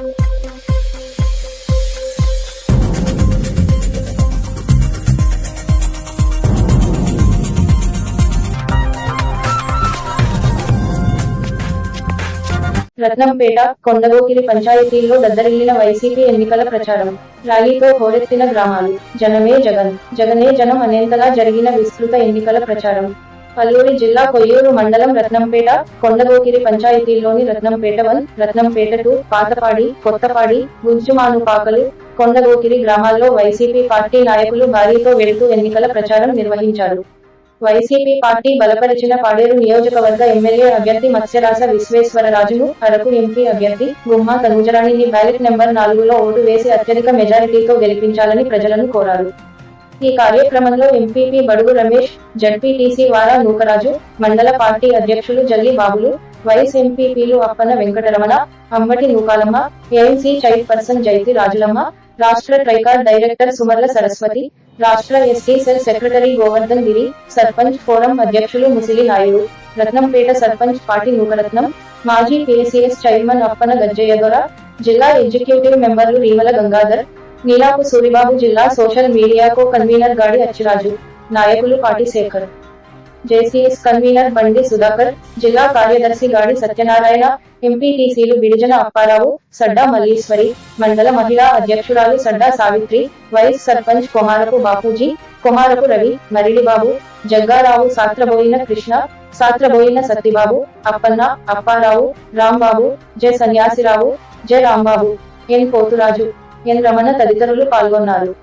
రత్నంపేట కొండగోకిరి పంచాయతీల్లో దద్దరిల్లిన వైసీపీ ఎన్నికల ప్రచారం. ర్యాలీతో హోరెత్తిన గ్రామాలు. జనమే జగన్. జగనే జనం అనేంతగా జరిగిన విస్తృత ఎన్నికల ప్రచారం. పల్లూరి జిల్లా కొయ్యూరు మండలం రత్నంపేట కొండగోకిరి పంచాయతీల్లోని రత్నంపేట వన్ రత్నంపేట టూ పాతపాడి కొత్తపాడి గుజ్జుమానుపాకలు కొండగోకిరి గ్రామాల్లో వైసీపీ పార్టీ నాయకులు భారీతో వెళుతూ ఎన్నికల ప్రచారం నిర్వహించారు. వైసీపీ పార్టీ బలపరిచిన పాడేరు నియోజకవర్గ ఎమ్మెల్యే అభ్యర్థి మత్స్యరాస విశ్వేశ్వరరాజును అరకు ఎంపీ అభ్యర్థి గుమ్మా తనుజరాణిని బ్యాలెట్ నెంబర్ నాలుగులో ఓటు వేసి అత్యధిక మెజారిటీతో గెలిపించాలని ప్రజలను కోరారు. ఈ కార్యక్రమంలో ఎంపీపీ బడుగు రమేష్ జడ్పీటీసీ వారా నూకరాజు మండల పార్టీ అధ్యక్షులు జల్లి బాబులు వైస్ ఎంపీపీలు Appana Venkataramana Ammati Nookalamma AMC chairperson Jaithi Rajulamma రాష్ట్ర ట్రైకార్ డైరెక్టర్ సుమర్ల సరస్వతి రాష్ట్ర SC cell secretary Govardhan Giri sarpanch forum అధ్యక్షులు ముసిలి నాయుడు రత్నంపేట సర్పంచ్ పాటి నూకరత్నం మాజీ పిఎస్సిఎస్ చైర్మన్ అప్పన గజ్జయ్య జిల్లా ఎగ్జిక్యూటివ్ మెంబర్లు రీమల గంగాధర్ నీలాపు సూరిబాబు జిల్లా సోషల్ మీడియాకు కన్వీనర్ గాడి అచ్చిరాజు. నాయకులు పాటిశేఖర్ జేసీఎస్ కన్వీనర్ బండి సుధాకర్ జిల్లా కార్యదర్శి గాడి సత్యనారాయణ ఎంపీటీసీలు బిడిజన అప్పారావు సడ్డా మల్లీశ్వరి మండల మహిళా అధ్యక్షురాలు Sadda Savitri vice sarpanch Komarapu Bapuji Komarapu Ravi Maridibabu Jaggarao Satraboina Krishna Satraboina Sattibabu Appanna Apparao Rambabu J Sanyasirao J Rambabu N Poturaju. N Ramana తదితరులు పాల్గొన్నారు.